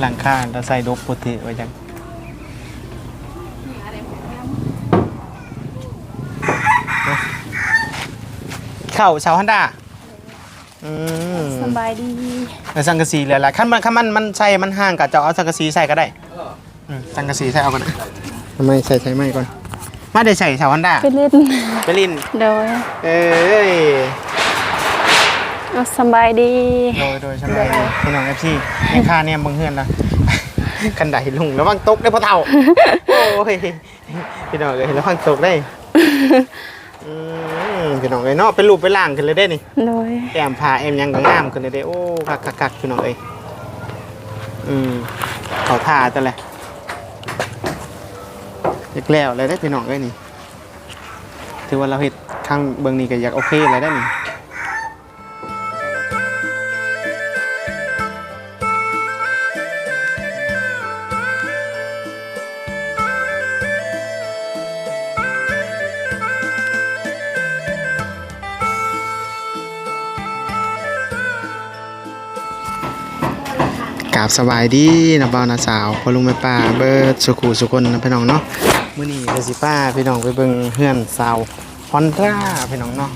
หลังคาเราใส่ดบปุติไว้จังเข้าชาวฮันดาอืมสบายดีแล้วสังกะสีเหลือละขั้นมันขั้นมันมันใส่มันห่างกับจะเอาสังกะสีใส่ก็ได้อืมสังกะสีใส่เอากันนะทำไมใส่ใส่ไม่ก่อน มาได้ใส่ชาวฮันดาไปเล่นไปลินโดยเอ้ยเอาสบายดี โดยโดยสบายดีพี่น้องเอฟซีในค่าเนี่ยมึงเฮือนนะ คันไดลุงระวังตกได้อพ่อเฒ่า โอ้ยพี่น้องเลยระวังตกได้อืมพี่น้องเลยเนาะเป็นรูปเป็นร่างขึ้นเลยได้นี่ โดย แอมพาแอมยังก็งามขึ้นเลยได้โอ้คักคักคักพี่น้องเอ้ยอืมเขาท่าแต่ละเรียกแล้วเลยได้อพี่น้องเอ้ยนี่ถือว่าเราเห็ดข้างเบื้องนี้ก็อยากโอเคเลยได้อนี่ บสบายดีนะบ่าวนะสาวพ่อลุงแม่ป้าเบิร์ดสุขุสุคนนะพี่น้องเนาะมื้อนี้เดสิป้าพี่น้องไปเบิ่งเฮือนสาวฮอนด้าพี่น้องเนาะ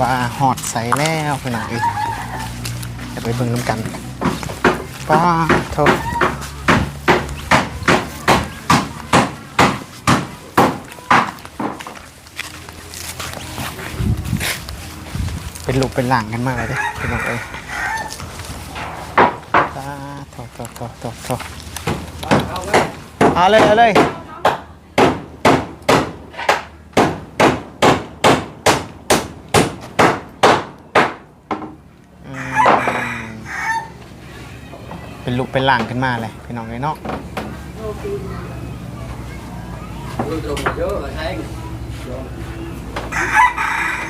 ว่าฮอดใสแล้วพี่น้องเอ้ยจะไปเบิ่งน้ำกันป้าโทษเป็นลูกเป็นหลังกันมากเลยเด้พี่น้องเอ้ยาโถโถโถโถโถเอาเลยเอาเลยเป็นลูกเป็นหลังขึ้นมาเลยพี่น้องเลยเนาะ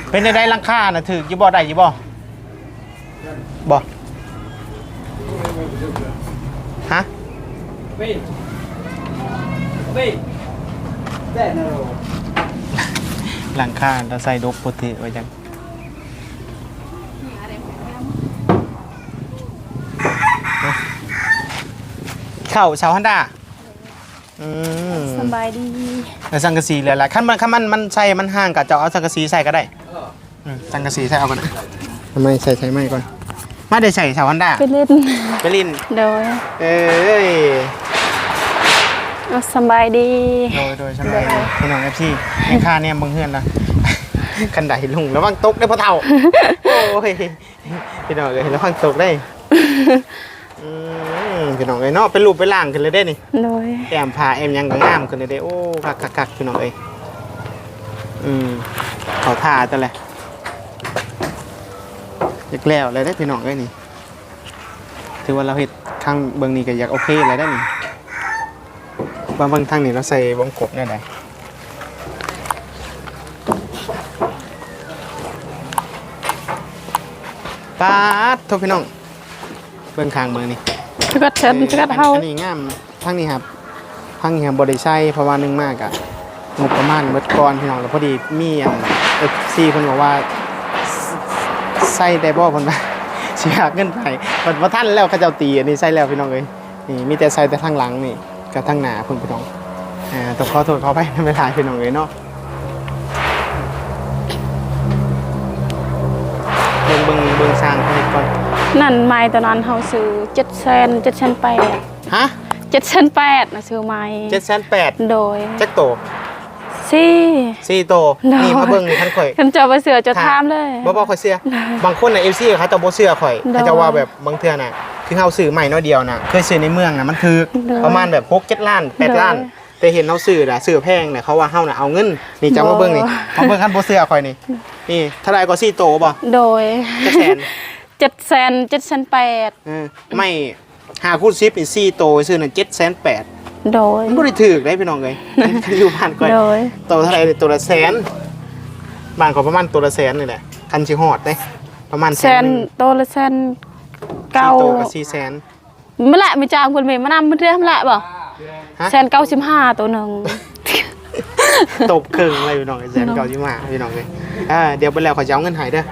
เป็นได้ได้ลังค่าน่ะถือยี่บ่ได้ยี่บ่บ่ ฮะหลังคาเราใส่ดบปุติไว้จังเข้าชาวฮันดาอืมสบายดีแล้วสังกะสีเหลือละขั้นมันขั้นมันมันใส่มันห่างกับจะเอาสังกะสีใส่ก็ได้สังกะสีใส่เอากันทำไมใส่ใส่ไม่ก่อน มาได้ใส่ชาวฮันดาไปเล่นไปลินโดยเอ้ยเอาสบายดี โดยโดยสบายดีพี่น้องเอฟซีในค่าเนี่ยมึงเฮือนนะคันไดลุงระวังตกได้อพ่อเฒ่าโอ้ยพี่น้องเลยระวังตกได้อืมพี่น้องเลยเนาะเป็นรูปเป็นร่างขึ้นเลยได้นี่ โดย แอมพาแอมยังก็งามขึ้นเลยได้โอ้คักคักคักพี่น้องเอ้ยอืมเขาท่าแต่ละ อยากแล้วเลยได้อพี่น้องเอ้ยนี่ ถือว่าเราเห็ดข้างเบื้องนี้ก็อยากโอเคเลยได้อนี่บางบางทางนี่เราใส่วงกบเนี่ยได้ป๊าดโทษพี่น้อง เบื้องข้างเบื้องนี้จะกัดเชิญจะกัดเฮาอันนี้งามทั้งนี้ครับทั้งนี้ครับบริใช้เพราะว่าหนึงมากอะงบประมาณเบิดก่อนพี่น้องแล้วพอดีมีอันเอฟซีเพิ่นบอกว่า ใส่ได้บ่เพิ่นว่าสิหาเงินไปเพิ่นบ่ทันแล้วเขาเจ้าตีอันนี้ใส่แล้วพี่น้องเอ้ยนี่มีแต่ใส่แต่ทางหลังนี่กับทางหน้าเพิ่นพี่น้องอ่าต้องขอโทษขอไปในเวลาพี่น้องเอ้ยเนาะเบิ่งเบิ่งเบิ่งสร้างเพิ่นเฮ็ดก่อนนั่นไม้ตอนนั้นเฮาซื้อ7แสน7แสน8ฮะ7แสน8นะซื้อไม้7,800โดยจักโต ซี่สี่โตน้อยนี่มาเบิ่งท่านข่อยคันเจ้าไปเสือจะถามเลยบ่บ่ข่อยเสื้อบางคนน่ะ FC เขาจะบ่เสื้อข่อยน้อยเขาจะว่าแบบบางเทื่อน่ะคือเฮาซื้อใหม่น้อยเดียวน่ะเคยซื้อในเมืองน่ะมันถูกน้อยประมาณแบบ6 7ล้านน้อย8ล้านแต่เห็นเฮาซื้อน่ะซื้อแพงน่ะเขาว่าเฮาน่ะเอาเงินนี่จะมาเบิ่งนี่บ่มาเบิ่งคันบ่เสื้อข่อยนี่นี่เท่าไหร่ก็4โตบ่โดยจักแสน7แสน7แสน8เออไม่5คูณ10นี่4โตซื้อน่ะ7แสน8 โดยมันบ่ได้ถูกได้พี่น้องเอ้ยคันอยู่บ้านข่อยโดยโตเท่าไหร่ตัวละแสนบ้านเขาประมาณตัวละแสนนี่แหละคันชิฮอดได้ประมาณแสนหงโตละแสนเก้าสี่ตัวกับสี่แสนเมื่อไหร่ไม่จ้างคนเมย์มานำมันเรียกเมื่อไหร่บ่ฮะแสนเก้าสิบห้าตัวหนึ่ง ตกครึ่งอะไรพี่น้องไอ้แสนเก่าชิมาพี่น้องเลยอ่าเดี๋ยวไปแล้วขอยจะเอาเงินใหายเด้อ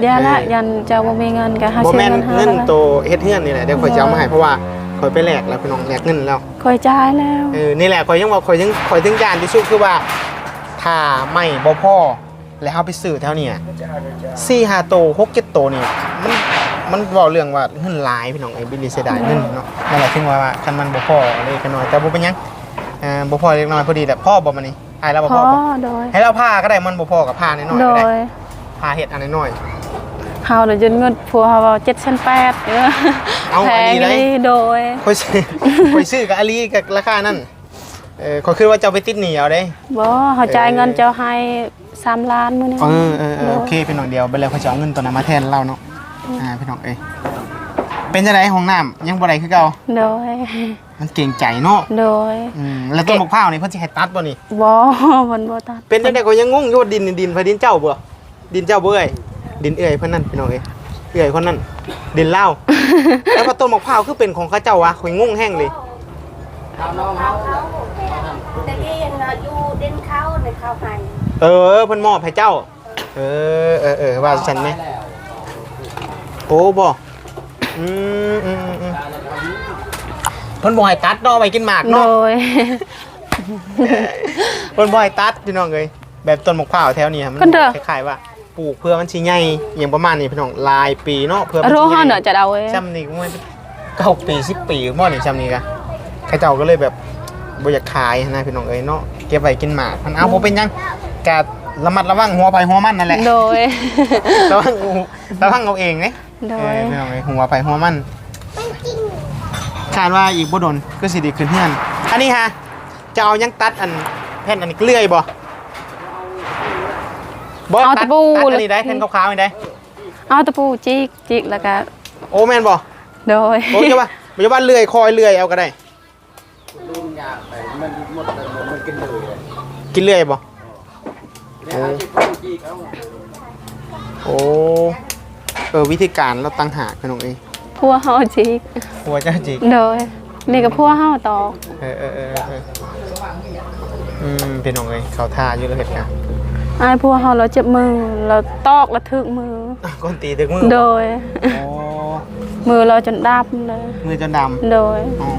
เดี๋ยวละยันจะบ่มีเงินก็หาบ่ซื้อแม่นเงินหาเงินแล้วโตเฮ็ดเฮือนนี่แหละเดี๋ยวขอยจะเอามาให้เพราะว่าข อยไปแลกแล้วพี่น้องแลกเงินแล้วคอยจ่ายแล้วเออนี่แหละขอยยังว่าขอยยังขอยถึงยานที่สุดคือว่าถ้าไม่บ่พอแล้วเฮาไปซื้อแถวเนี่ย4 5โต6 7โตนี่มันมันเว้าเรื่องว่าเงินหลายพี่น้องไอ้บิลลี่เสียดายเงินเนาะนั่นแหละถึงว่าว่าคันมันบ่พอเล็กน้อยแต่บ่เป็นหยังอ่าบ่พอเล็กน้อยพอดีแต่พ่อบ่มานี่อายแล้วบ่พพออบ่โดยให้เราผ้าก็ได้มันบ่พอกับผ้าน้อยๆโดก็ได้ยผ้าเห็ดอันน้อยเฮาเลยจนเงินผัวเฮา7 8 0 0เออเอาแพอันงนี้เลยเลยโดยๆค่อยซื้อค่อยซื้อกับอาลีกับราคานั่นเออขอยคือว่าจะเอาไปติดหนีเอาได้ บ่เฮาจ่ายเงินเจ้าให้3ล้านมื้อนี้เออเออเออโอเคเป็นหน่อยเดียวไปเลยเขาจะเอาเงินตัวนั้นมาแทนเราเนาะอ่าพี่น้องเอ้ยเป็นจังไดห้องน้ำยังบ่ได้คือเก่าโดยมันเก่งใจเนาะโดยอืมแล้วต้นมะพร้าวนี่เพิ่นสิให้ตัดบ่นี่บ่มันบ่ตัดเป็นจังได๋ก็ยังงงอยู่ว่าดินนี่ดินไผดินเจ้าบ่ดินเจ้าบ่เอ้ย ดินเอ้ยเพิ่นนั่นพี่น้องเอ้ยเอ้ยคนนั้นดินเล่าว แล้วว่าต้นมะพร้าวคือเป็นของเขาเจ้าวะข่อยงงแห้งเลยแต่กี้ยังอยู่เด่นเขาในเขาให้เออเพิ่นมอบให้เจ้า เออเออเออว่าฉันไหมโอ้บ่อืมอืมอืมอืมเพิ่นบ่ให้ตัดเนาะไว้กินหมากโดเนาะ ย เพิ่นบ่ให้ตัดพี่น้องเอ้ยแบบต้นมะพร้าวแถวนี้อะมันคนเด้อ คล้ายๆว่า ปลูกเพื่อมันสิใหญ่อหย่างประมาณนี้พี่น้องหลายปีเนาะเพื่อมันโรสิฮใหอนญ่เนาะจะเอาเว้ยซ้ำนี่ก็มันเก้าปีสิบปีม่อนี่ซ้ำนี่กะเขาเจ้าก็เลยแบบบ่อยากขายนะพี่น้องเอ้ยเนาะเก็บไว้กินหมากมันเอาบ่เป็นหยังกะระมัดระวังหัวไปหัวมันนั่นแหละโดย ระวังระวังเอาเองเนี่ยโดเอย อพี่น้องเอ้ยหัวไปหัวมันคาดว่าอีกบ่โดนก็สิไดีขึ้นเฮือนอันนี้ฮะจะเอายังตัดอันแผ่นอันนี้เกลื่อยบ่ บ่เอาตัดตะปู ตัดอันนี้ได้แผ่นขาวๆนี่ได้เอาตะปูจิกจิกแล้วก็โอ้แม่นบ่โดยโอ้ยจะว่าจะว่าเลื่อยคอยเลื่อยเอาก็ได้กินเลื่อยบ่โอ้โอ้เออวิธีการเราตั้งหากพี่น้องเอ้ยพัวเฮาจิกหัวเจ้าจิก โดยนี่ก็พัวเฮาตอกเออเออเออเอออืมพี่น้องเอ้ยเขาท่าอยู่แล้วเห็ดกัน อายพัวเฮาเราเจ็บมือ เราตอกแล้วถึกมืออะก้นตีถึงมือโดย โอ้มือเราจนดำเลย มือจนดโดยำอ๋อ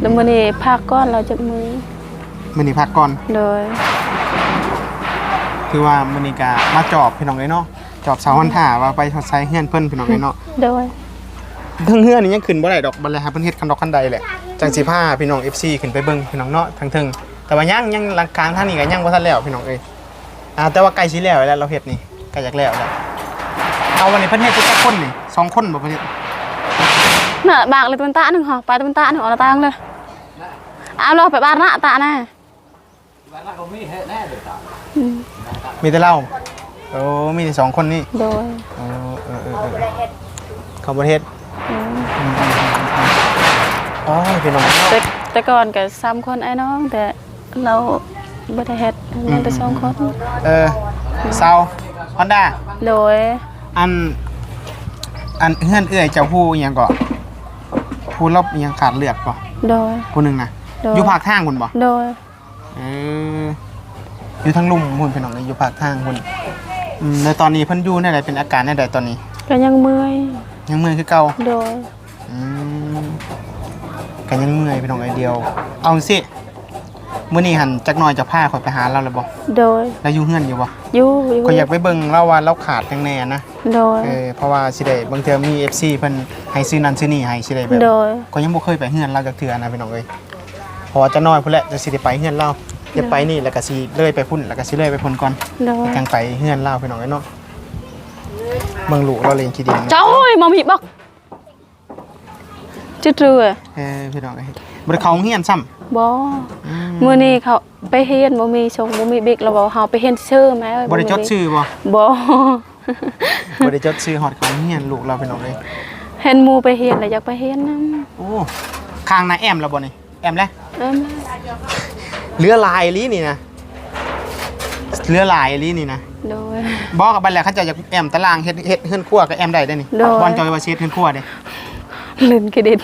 แล้วมื้อนี้พักก้อนเราเจ็บมือ มือนี้พักก่อน โดย คือว่ามือนี้กะมาจอบพี่น้องเอ้ยเนาะ จอบเสาหันท่าว่าไปชดใช้เฮือนเพิ่นพี่น้องเอ้ยเนาะ โดย ทั้งเฮือนนี่ยังขึ้นบ่ได้ดอกบัดเลยหาเพิ่นเฮ็ดคันดอกคันใดแหละจังสิพาพี่น้อง FC ขึ้นไปเบิ่งพี่น้องเนาะทั้งเทึงแต่ว่ายังยังหลังกลางทางนี้ก็ยังบ่ทันแล้วพี่น้องเอ้ย อ่าแต่ว่าใกล้สิแล้วแล้วเราเฮ็ดนี่ใกล้จะแล้วแล้วเอาวันนี้เพิ่นเฮ็ดจักคนนี่สองคนบ่เพิ่นเฮ็ดน่ะบากเลยตุนตาหนึงเหรอไปตุนตาหนึงเอาละตางเลยเอาเราไปบ้านละตาน่ะมีแต่เราโอ้มีแต่สองคนนี่โดยเออเออเออเออเขาประเทศอืมอ๋อพี่น้องแต่แต่ก่อนก็ซ้ำคนไอ้น้องแต่เรา บ่ได้เฮ็ดมีแต่สองคน เออเซาฮอนด้าโดย อัน อันเฮือนเอื้อยเจ้าผู้อิหยังก่อผู้รบอิหยังขาดเลือดป่ะโดย ผู้หนึ่งนะโดย อยู่ภาคทางคุณป่ะโดย เอออยู่ทั้งลุ่มคุณพี่น้องเลยอยู่ภาคทางคุณอืมในตอนนี้เพิ่นอยู่ในใดเป็นอาการในใดตอนนี้ ก็ยังเมื่อย ยังเมื่อยคือเก่า โดย อืมกันยังเมื่อยพี่น้องไอเดียว เอาสิ มื้อนี้หันจักหน่อยจะพาข่อยไปหาเราเลยบ่โดยแล้วอยู่เฮือนอยู่บ่อยู่อยู่ก็อยากไปเบิ่งเราว่าเราขาดจังแน่นะโดยเออเพราะว่าสิได้บางเทื่อมี FC เพิ่นให้ซื้อนั่นซื้อนี่ให้สิได้แบบโดยก็ยังบ่เคยไปเฮือนเราจักเทื่อนะพี่น้องเอ้ยเพอจะน้อยพุ่นแหละจะสิได้ไปเฮือนเราจะไปนี่แล้วก็สิเลื่อยไปพุ่นแล้วก็สิเลื่อยไปพุ่นก่อนโดยจังไปเฮือนเราพี่น้องเอ้ยเนาะเบิ่งลูกเราเล่นขี้ดินจ้อยมองมีบักจุดเรือเออพี่น้องเอ้ยบ่ได้เข้าโรงเรียนซ้ำ บ่อืมมื้อนี้เขาไปเฮียนบ่มีชงบ่มีบิ๊กแล้วบ่เฮาไปเฮียนชื่อแม่บ่ได้จดชื่อบ่บ่บ่ได้จดชื่อฮอดเข้าโรงเรียนลูกเราพี่น้องเอ้ยเห็นหมู่ไปเฮียนแล้วอยากไปเฮียนนํโอ้ข้างหน้าแอมแล้วบ่นี่แอมแล้วเอ้ยเรือลายอีหลีนี่นะเรือลายอีหลีนี่นะโดยบอกกับบันแหล้วเขาเจะอยากแอมตารางเฮ็ดเฮ็ดเฮือนครัวกับแอมได้ได้อนี่โดยบอลจอยว่าสิเฮ็ดเฮือนครัวเด้ลืมกระเด็น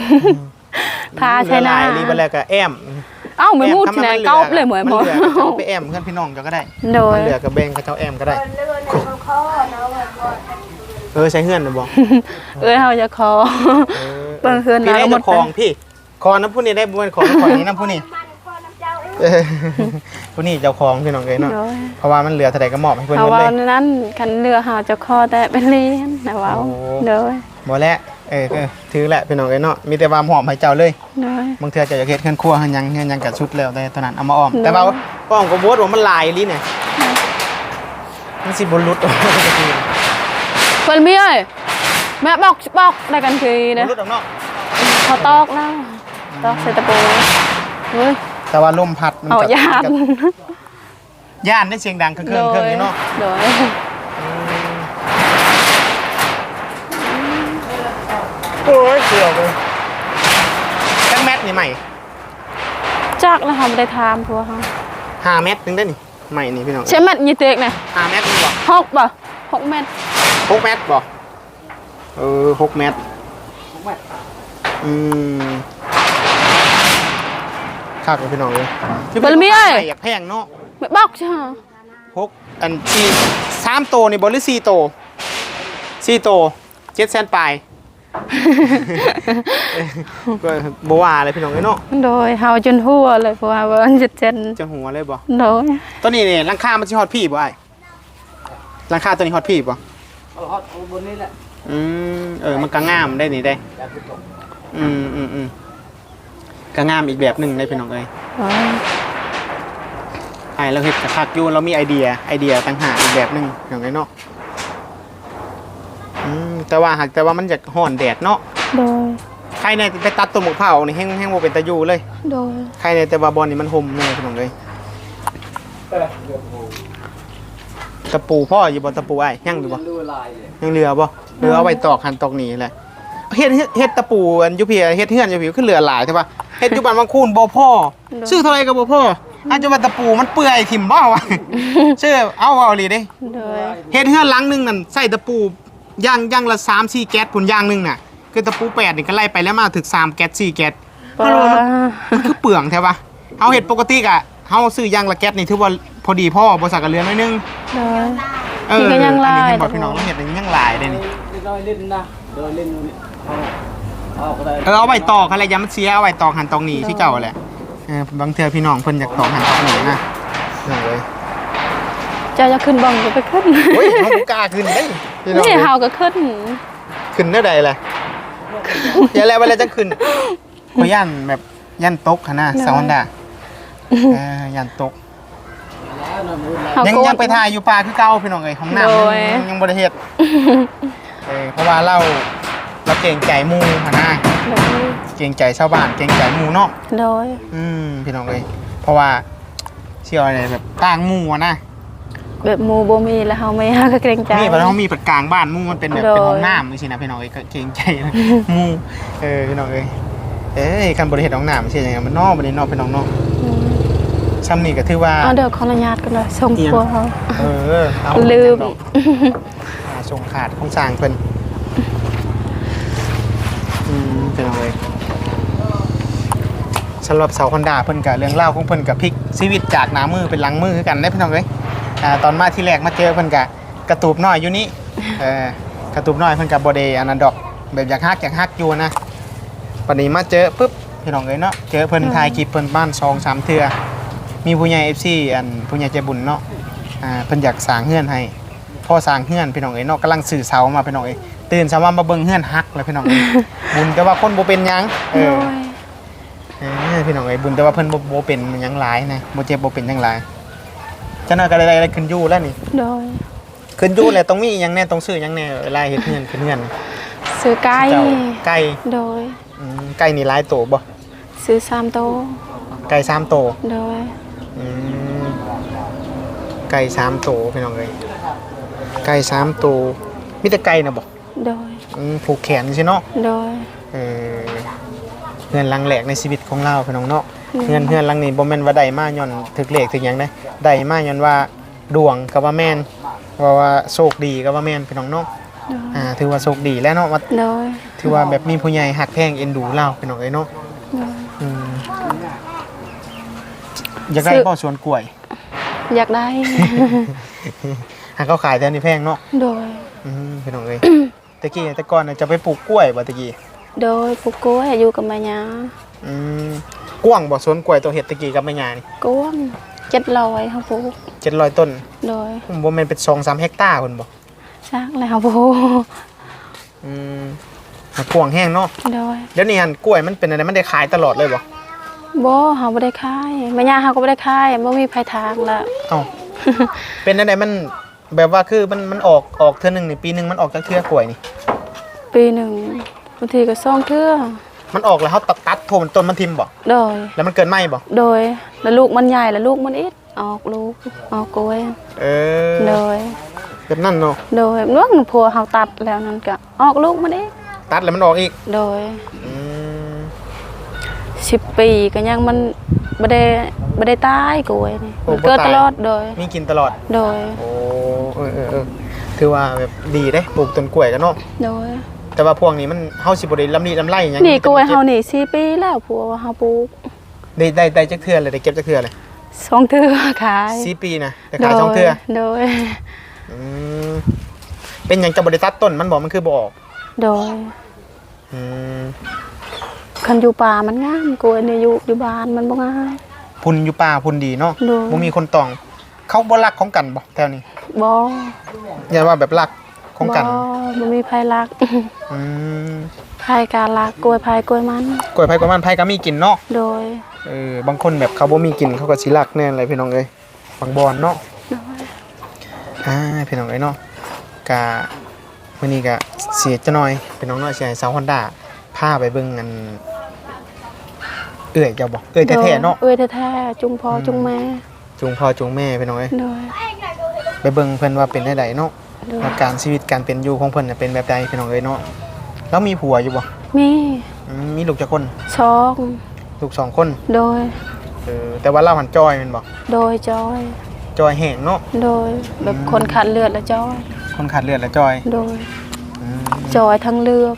พาใช่เรือนะลายอีหลีบันแหล้วก็แอมเอ้าไม่พูดแอที่ไหนทำเก้าเลยเหมือนมันบ่เหลือก็เอาไปแอมเพื่อนพี่น้องเจ้าก็ได้โดยมันเหลือกับแบ่งกับเจ้าแอมก็ได้เลื่อนในของพ่อเนาะว่าพ่อเออใช้เฮือนน่ะบ่เอ้ยเฮาจะขอเออเบิ่งเฮือนพี่ได้หมดเจ้าของพี่คอน้ำผู้นี้ได้บ่แม่นของของนี้น้ำผู้นี้มันพ่อน้ำเจ้าเองเออผู้นี้เจ้าของพี่น้องเอ้ยเนาะโดยเพราะว่ามันเหลือเท่าใดก็มอบให้เพิ่นเฮาหมดว่าเลยนั้นคันเรือเฮาจะขอแต่เป็นเรียนนะเว้าโอ้โดยบ่แล้ว เออเออถือแหละพี่น้องเอ้ยเนาะมีแต่ว่าหอมให้เจ้าเลยโดยบางเทื่อเจ้าอยากเฮ็ดเครื่องครัวเฮ็ดหยังเฮ็ดหยังก็ชุดแล้วแต่ตอนนั้นเอามาอ้อม เนาะ แต่ว่าอ้อมก็บ่ว่ามันหลายอีหลีเนี่ยมันสิบ่หลุดออกเพิ่นมีเอ้ยแม่บอกบอกได้กันทีบ่เด้อหลุดออกเนาะเขาตอกแล้วตอกใส่ตะปูเฮ้ยแต่ว่าลมพัดมันเอาก็ยานก็ย่านได้เสียงดังเครื่องๆเครื่องนี้เนาะโดย โอ้ยเกี่ยวเลยจังแมทนี่ใหม่จักแล้วเขาไม่ได้ทามพัวเขาห้าเมตรนึงได้นี่ใหม่นี่พี่น้องใช่เม็ดยี่เตกเนี่ยห้าเมตรนึงบ่หกป่ะหกเม็ดหกเมตรบ่เออหกเมตรอืมคักเลยพี่น้องเลยเปิ้ลมีเอ้ยใส่อยากแพงเนาะไม่บอกใช่ไหมหกอันสี่สามโตนี่บอลหรือสี่โตสี่โตเจ็ดแสนปลาย ก็บว่าเลยพี่น้องเอ้ยเนาะโดยเฮาจนหัวเลยเพราะว่าวันจะเจนจะหัวเลยบ่โดยตัวนี้เนี่ยรังคามันสิฮอตพี่บ่ไอ้รังคาตัวนี้ฮอตพี่บ่เอาฮอตเอาบนนี้แหละอืมเออมันก็งามได้นี่ได้อยากไปตกอืมอืมอืมก็งามอีกแบบหนึ่งได้พี่น้องเอ้ยอ๋อไอ้เราเฮ็ดกับคักอยู่เรามีไอเดียไอเดียต่างหากอีกแบบหนึ่งพี่น้องเอ้ยเนาะ อืมแต่ว่าหากแต่ว่ามันจะห่อนแดดเนาะโดย ใครเนี่ยไปตัดตัวหมกเผานี่แห้งแห้งโมเป็นตะยูเลย โดย ใครเนี่ยแต่ว่าบอลนี่มันห่มเลยพี่น้องเลยเออเรือโอ้ตะปูพ่ออยู่บนตะปูไอ้ยังอยู่บ่เรือลายเลยยังเรือบ่เรือเอาไปตอกหันตอกหนีแหละเฮ็ดเฮ็ดเฮ็ดตะปูอันอยุพีเฮ็ดเฮือนอยุพีขึ้นเรือหลายใช่ปะเฮ็ดอยุบันบางคูนบ่พ่อซื้อเท่าไหรก็บ่พ่ออาจจะว่าตะปูมันเปื่อยถิ่มบ่วะซื้อเอาเอาเลยเด้ โดย เฮ็ดเฮือนหลังหนึงนั่นใส่ตะปู ย่างย่างละ3 4แก๊สพุ่นย่างหนึงน่ะ คือตะปูแปดนี่ก็ไล่ไปแล้วมาถึง3แก๊ส4แก๊สปลาฮัลโหลมันมันคือเปลืองใช่ปะเอาเห็ดปกติกะเฮาซื้อยางละแก๊สนี่ถือว่าพอดีพ่อบริษัทกันเรือนน้อยนึงโดยเออนี่ก็ยังหลาย อันนี้บอกพี่น้องว่าเห็ดอันนี้ยังหลายเลยนี่เล่นน้อยเล่นนะเดินเล่นนี่เอาเอาก็ได้เออเอาไว้ตอกอะไรยามันเสียเอาไว้ตอกหันตอกหนีที่เก่าแหละเออบางเทื่อพี่น้องเพิ่นอยากตอกหันตอกหนีนะนี่เลยเจะจะขึ้นบังก็ไปขึ้นโอ้ยเฮาบ่กล้าขึ้นเด้พี่น้องนี่เฮาก็ขึ้น ขึ้นได้ใดล่ะอย่าแล้วเวลาจะขึ้นก็ย่านแบบย่านตกหั่นนะซาวน์ดาเออย่านตกแล้วนะมือเฮายังก็ยังไปถ่ายอยู่ป่าคือเก่าพี่น้องเอ้ยห้องน้ำโดยยังยังบ่ได้เฮ็ดเออเพราะว่าเราเราเก่งใจหมู่หั่นนะโดยเก่งใจชาวบ้านเก่งใจหมู่เนาะโดยอืมพี่น้องเอ้ยเพราะว่าเชื่ออะไรแบบต่างหมู่อะนะ แบบหมูบ่มีแล้วเฮาไม่ฮาก็เกรงใจ นี่เพราะเขามีปัดกลางบ้านหมู่มันเป็นแบบโดยเป็นห้องน้ำไม่ใช่นะพี่น้องเอ้ยก็เก่งใจนะหมู่เออพี่น้องเอ้ยเอ้ยการบริเหตุห้องน้ำไม่ใช่ยังไงมันนอกมันนี่นอกพี่น้องเนาะอืมซ้ำนี่ก็ถือว่า เอาเดี๋ยวขออนุญาตกันเลยส่งเอียงพัวเขาเออเอาลืมดอกอ่าส่งขาดของสร้างเพิ่นอืมเป็นเอาเลยสำหรับเสาคอนดาเพิ่นกับเรื่องเล่าวของเพิ่นกับพลิกชีวิตจากหน้ามือเป็นหลังมือคือกันได้พี่น้องเอ้ย อ่าตอนมาที่แรกมาเจอเพิ่นกับกระตูบน้อยอยู่นี่เออกระตูบน้อยเพิ่นกับบ่ได้อันนั้นดอก แบบอยากฮักอยากฮักอยู่นะวันนี้มาเจอปุ๊บพี่น้องเอ้ยเนาะเจอเพิ่นถ่ายคลิปเพิ่นบ้าน2 3เทื่อมีผู้ใหญ่ FC อันผู้ใหญ่ใจบุญเนาะอ่าเพิ่นอยากสร้างเฮือนให้พ่อสร้างเฮือนพี่น้องเอ้ยเนาะกำลังสื่อเสามาพี่น้องเอ้ยตื่นเช้ามามาเบิ่งเฮือนฮักแล้วพี่น้องเอ้ยบุญแต่ว่าคนบ่เป็นหยังเอโดอยเออพี่น้องเอ้ยบุญแต่ว่าเพิ่นบ่บ่เป็นหยังหลายนะบ่เจ็บบ่เป็นหยังหลาย จังนั้นก็ได้ได้ขึ้นอยู่แล้วนี่ โดยขึ้นอยู่แล้วต้องมีหยังแน่ต้องซื้อหยังแน่เวลาเฮ็ดเฮือนขึ้นเฮือนซื้อไก่เจ้าไก่โดยอืมไก่นี่หลายโตบ่ซื้อสามโตวไก่สามโตโดยอืมไก่สามโตพี่น้องเอ้ยไก่สามโตมีแต่ไก่น่ะบ่โดยอืมผูกแขนใช่เนาะ โดย เออเงินหลังแหลกในชีวิตของเราพี่น้องเนาะอืม เงินเงินหลังนี้บ่แม่นว่าได้มาย้อนถึกเลขถึกหยังนะได้มาย้อนว่าดวงก็ว่าแม่นว่าว่าโชคดีก็ว่าแม่นพี่น้องเนาะโดยอ่าถือว่าโชคดีแล้วเนาะว่าโดยถือว่าแบบมีผู้ใหญ่หักแพงเอ็นดูเราพี่น้องเอ้ยเนาะโดยอืมอยากได้ซื้อพ่อสวนกล้วย อยากได้ หาเขาขายแถวนี้แพงเนาะโดยอืมพี่น้องเอ้ยตะกี้แต่ก่อนน่ะจะไปปลูกกล้วยบ่ตะกี้โดยปลูกกล้วยอยู่กับแม่ยาอืม กว้างบ่สวนกล้วยตัวเฮ็ดตะกี้กับแม่ย่านี่กว้างเจ็ดร้อยเขาปลูก700ต้นโดยผมบ่แม่นเป็น2-3เฮกตาร์พุ่นบ่ชักแล้วเขาปลูกอืมหากว้างแห้งเนาะโดยเดี๋ยวนี้หั่นกล้วยมันเป็นอะไรมันได้ขายตลอดเลยบ่บ่เขาบ่ได้ขายแม่ยาเขาก็บ่ได้ขายบ่มีไผทางละเอ้าเป็นอะไรมันแบบว่าคือมันมันออกออกเทื่อหนึงนี่ปีหนึงมันออกจากเทื่อกล้วยนี่ ปีหนึ่งบางทีก็ซ่องเทื่อ มันออกแล้วเฮาตัดตัดโทมต้นมันทิ่มบ่โดย แล้วมันเกิดไหมบ่โดย แล้วลูกมันใหญ่แล้วลูกมันอิดออกลูกออกกล้วยเออโดยแบบนั้นเนาะโดยเมื่อพัวเฮาตัดแล้วนั่นก็ออกลูกมันเองตัดแล้วมันออกอีกโดยอืมสิบปีก็ยังมันบ่ได้บ่ได้ตายกล้วยนี่มันเกิดตลอดโดย มีกินตลอด โดย โอ้เออเออเออถือว่าแบบดีเด้ปลูกต้นกล้วยกันเนาะโดย แต่ว่าพวกนี้มันเฮาสิบ่ได้ลำลีลำไรหยังนี่กล้วยเฮานี่สี่ปีแล้วพัวเฮาปลูกได้ได้ได้จักเทื่อเลยได้เก็บจักเทื่อเลยสองเทื่อขายสี่ปีนะแต่ขายสองเทื่อโดยอืมเป็นหยังจะบ่ได้ตัดต้นมันบอกมันคือบ่ออกโดยอืมคันอยู่ป่ามันงามกล้วยนี่อยู่อยู่บ้านมันบ่งาม พุ่นอยู่ป่าพุ่นดีเนาะโดย บ่มีคนตอง เขาบ่รักของกันบ่แถวนี้บ่อย่าว่าแบบรัก ของกันบ่บ่มีไผรักอืมไผการรักกล้วยไผกล้วยมันกล้วยไผกล้วยมันไผก็มีกินเนาะโดยเออบางคนแบบเขาบ่มีกินเขาก็สิรักแน่เลยพี่น้องเอ้ยบางบอนเนาะโดยอ่าพี่น้องเอ้ยเนาะกะมื้อนี้ก็เสียจะหน่อยพี่น้องเนาะสิให้สาวฮอนด้าพาไปเบิ่งอันเอื้อยเจ้าบ่เอื้อยแท้ๆเนาะเอ้ยแท้ๆจุงพ่อจุงแม่จูงพ่อจูงแม่พี่น้องเอ้ยโดยไปเบิ่งเพิ่นว่าเป็นได้ใดเนาะโดย ว่าการชีวิตการเป็นอยู่ของเพิ่นน่ะเป็นแบบใดพี่น้องเอ้ยเนาะแล้วมีผัวอยู่บ่มีอืมมีลูกจักคนช่องลูกสองคนโดย เออแต่ว่าเราหันจอยแม่นบ่โดยจอย จอยแห้งเนาะโดยแบบคนขาดเลือดแล้วจอย คนขาดเลือดและจอยโดยอืมจอยทั้งเรื่อง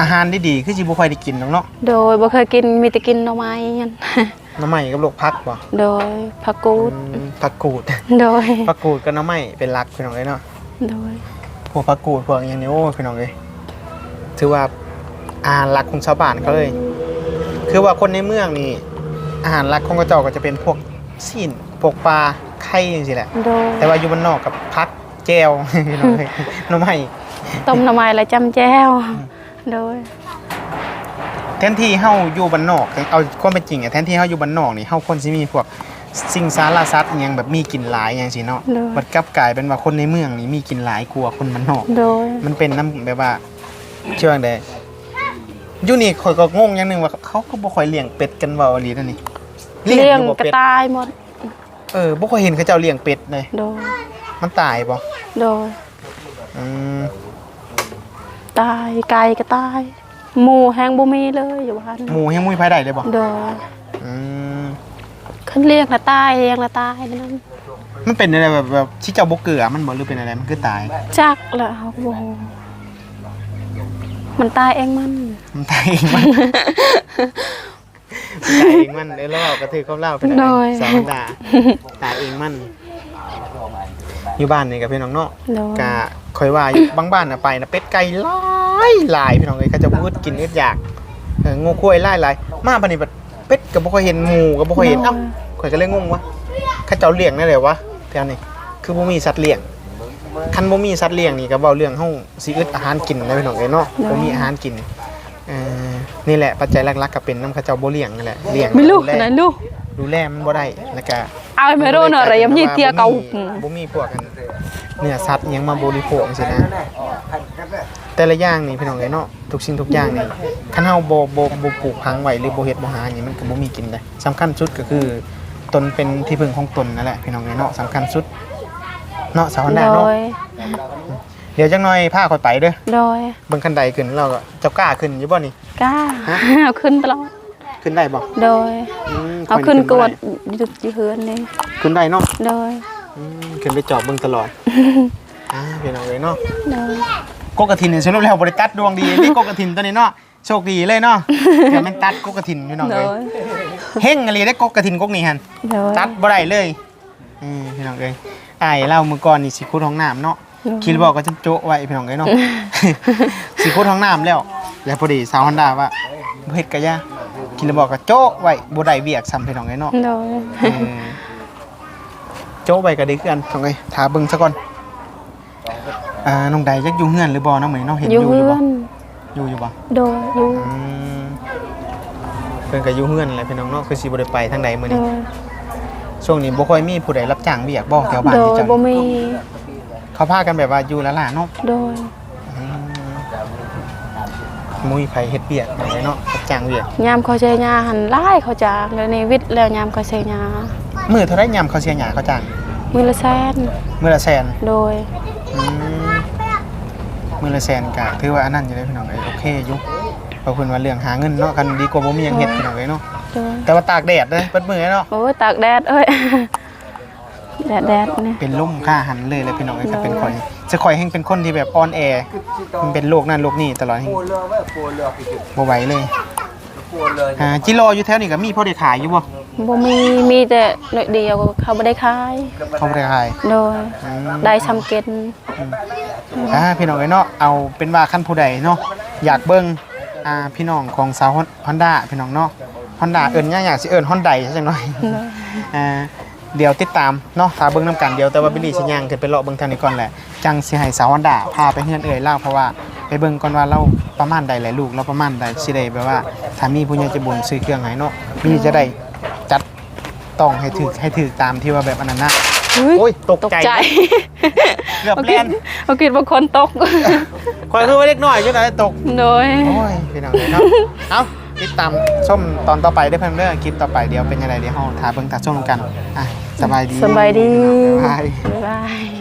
อาหารดีๆคือสิบ่ค่อยได้กินหรอกเนาะโดยบ่เคยกินมีแต่กินหน่อไม้กันห น้ำไม้กับลูกพักบ่โดยผักกูด อืมผักกูด โดย ผักกูดกับหน้ำไม้เป็นหลักพี่น้องเอ้ยเนาะโดย พวกผักกูดพวกอหย่างนี้โอ้ยพี่น้องเอ้ยถือว่าอาหารหลักของชาวบ้านเขาเลย คือว่าคนในเมืองนี่อาหารหลักของกระเจ้าก็จะเป็นพวกซีนพวกปลาไข่จังซี่แหละ โดย แต่ว่าอยู่บ้านนอกกับพักแจว พี่น้องเอ้ยหน้ำไม้ต้มหน่อไม้แล้วจำแจ้ว โดย แทนที่เฮาอยู่บ้านนอก เอาความเป็นจริงอะแทนที่เฮาอยู่บ้านนอกนี่เฮาควรสิมีพวกสิ่งสารสัตว์อหยังแบบมีกินหลายอย่างสิเนาะโดยบัดกลับกลายเป็นว่าคนในเมืองนี่มีกินหลายกว่าคนบ้านนอก โดย มันเป็นน้ำแบบว่าเชื่อไดอยู่นี่ข่อยก็งงอย่างหนึงว่าเขาก็บ่ค่อยเลี้ยงเป็ดกันเว้าอีหลีนั่นนี่เลี้ยงอยู่บ่กระเป็ดต่ายหมด เออบ่ค่อยเห็นเขาเจ้าเลี้ยงเป็ดเลยโดย มันตายบ่โดยอืมตายไก่ก็ตาย หมูแห้งบ่มีเลยอยู่บ้านหมูยังมุ้ยภายได้เลยบ่โดยอืมขึ้นเรียกละตายเรียกละตายนั่นมันเป็นอะไรแบบแบบที่เจ้าบ่เกลือมันบ่หรือเป็นอะไรมันคือตาย จักละเขาก็บอกมันตายเองมัน มันตายเองมันมันตายเองมันเดี๋ยวเราเอากระถือเขาเล่าไปไหนโดยสาวดาตายเองมัน อยู่บ้านนี่กับพี่น้องเนาะโดยกะคอยว่าอยู่บางบ้านน่ะไปนะเป็ดไก่หลายหลายพี่น้องเอ้ยเขาจะ พูดกินอึดอยากเอองูคุ้ยหลายหลายมาบัดนี้บัดเป็ดก็บ่ค่อยเห็นหมูก็บ่ค่อยเห็นเอ้าข่อยก็เลยงงว่าเขาเจ้าเลี้ยงได้เลยวะแถวนี้คือบ่มีสัตว์เลี้ยงคันบ่มีสัตว์เลี้ยงนี่ก็เว้าเรื่องเฮาสิอึดอาหารกินนะพี่น้องเอ้ยเนาะบ่มีอาหารกินเออนี่แหละปัจจัยหลักๆก็เป็นนำเขาเจ้าบ่เลี้ยงนั่แหละเลี้ยงไม่รู้ดูแลนะลูกดูแลมันบ่ได้แล้วก็เอาไม่รู้เนอะอะไรยังยี่เตียเก่าบ่มีพวกกันเนื้อสัตว์ยังมาบริโภคจังซี่นะ แต่ละอย่างนี่พี่น้องเอ้ยเนาะทุกสิ่งทุกอย่างนี่คันเฮาบ่บ่บ่ปลูกพังไว้หรือบ่เฮ็ดบ่หานี่มันก็บ่มีกินเลยสำคัญสุดก็คือตนเป็นที่พึ่งของตนนั่นแหละพี่น้องเอ้ยเนาะสำคัญสุดเนาะสาวโดดาเนาะย เดี๋ยวจักหน่อยพาข่อยไปเด้อโดยเบิ่งคันใดขึ้นเราก็เจ้ากล้าขึ้นอยู่บ่นี่ กล้าฮะ เอาขึ้นตลอดขึ้นได้บ่โดยอืมเอาข่ยขึ้นกบ่วดไหยุดอยู่เฮือนนี่ขึ้นได้เนาะโดยอืมขึ้นไปจอบเบิ่งตลอด อ่าพี่น้องเอ้ยเนาะโดยกกกระถินเนี่ยสรุปแล้วบริตัดดวงดีนี่กกกระถินตัวนี้เนาะโชคดีเลยเนาะเดี๋ยวมันตัดกกกระถินพี่น้องโดเลยยเฮงอะไรได้กกกระถินกกนี่ฮันโดยตัดบ่ได้เลยอืมพี่น้องเลยอายเล่ามื้อก่อนนี่สิขุดห้องน้ำเนาะคิดบอกก็จะโจะไว้พี่น้องเอ้ยเนาะ สิขุดห้องน้ำแล้ว แล้วพอดีสาวฮอนด้าว่าบ่เฮ็ดกะยะคิดบอกก็โจะไว้บ่ได้เวียกซ้ำพี่น้องเอ้ยเนาะ โดย เออโจะไว้ก็ดีคือกันพี่น้องเอ้ยถาเบิ่งซะก่อน อ่าน้องใดจักอยู่เฮือนหรือบ่น้องเหมยเนาะเห็นออยู่ยู่อยู่เพื่บ่อนอยู่อยู่บ่โดยอยู่อืมเพิ่นก็อยู่เฮือนแหละพี่น้องเนาะคือสิบ่ได้ไปทางใดมื้อโดนี้ ยช่วงนี้บ่ค่อยมีผู้ใดรับจ้างเวียกบ่แถวบ้านโดที่ยจังบ่มีเขาพากันแบบว่าอยู่แล้วล่ะเนาะโดยอืมมุ้ยไผเฮ็ดเวียกอะไรเนาะรับจ้างเวียกยามเขาใช้ยาหันไล่เขาจางแล้วในวิทย์แล้วยามเขาใช้ยามื้อเท่าไรยามเขาเสียหยาเขาจ้างมือละแสนมื้อละแสนโดยอืม มื้อละแสนก็ถือว่าอันนั้นอยู่ได้พี่น้องเอ้ยโอเคอยู่เพราะเพิ่นว่าเรื่องหาเงินเนาะกันดีกว่าบ่มีหยังเฮ็ดพี่น้องเอ้ยเนาะโดยแต่ว่าตากแดดเด้อเปิดมื้อเนาะโอ้ยตากแดดเอ้ย แดดแดดนี่เป็นลุ่มค่าหันเลยเลยพี่น้องเอ้ยถ้าเป็นข่อยจะข่อยแห่งเป็นคนที่แบบอ่อนแอมันเป็นโรคนั้นโรคนี้ตลอดแห่งปูเรือไว้ปูเรือไปจุดบ่ไหวเลยปูเรืออ่าจิโร่อยู่แถวนี้ก็มีพอได้ขายอยู่บ่ บ่มีมีแต่หน่อยเดียวเขาบ่ได้ขายเขาบ่ได้ขายโดยอืมได้ชำเก็ตอ่าพี่น้องเอ้ยเนาะเอาเป็นว่าคันผู้ใดเนาะอยากเบิ่งอ่าพี่น้องของสาวฮอนด้าพี่น้องเนาะฮอนด้าเอิ้นหยังอยากสิเอิ้นฮอนไดจังหน่อยอ่าเดี๋ยวติดตามเนาะถ้าเบิ่งนํกันเดี๋ยวแต่ว่าบิลลี่สิย่างขึ้นไปเลาะเบิ่งทางนี้ก่อนแหละจังสิให้สาวฮอนด้าพาไปเฮือนเอ่ยเล่าเพราะว่าไปเบิ่งก่อนว่าเราประมาณใดแหละลูกเราประมาณใดสิได้แบบว่าถ้ามีผู้ใหญ่ใจะบุญซื้อเครื่องให้เนาะมีจะได้จัด ต้องให้ถึกให้ถึกตามที่ว่าแบบอันนั้นนะโอ้ยตกตกใจใจเกือบเขาแล่คิดนเขาคิดว่าคนตก คอยคือว่าเล็กน้อยจังได๋ตกโดย โอ้ยพี่น้องเอ้ยเนาะเอาติดตามชมตอนต่อไปได้เพิ่นเด้อคลิปต่อไปเดี๋ยวเป็นยังไงเดี๋ยวเฮาถาเบิ่งตาชมกันอะสบายดีสบายดี บ๊ายบาย บ๊ายบาย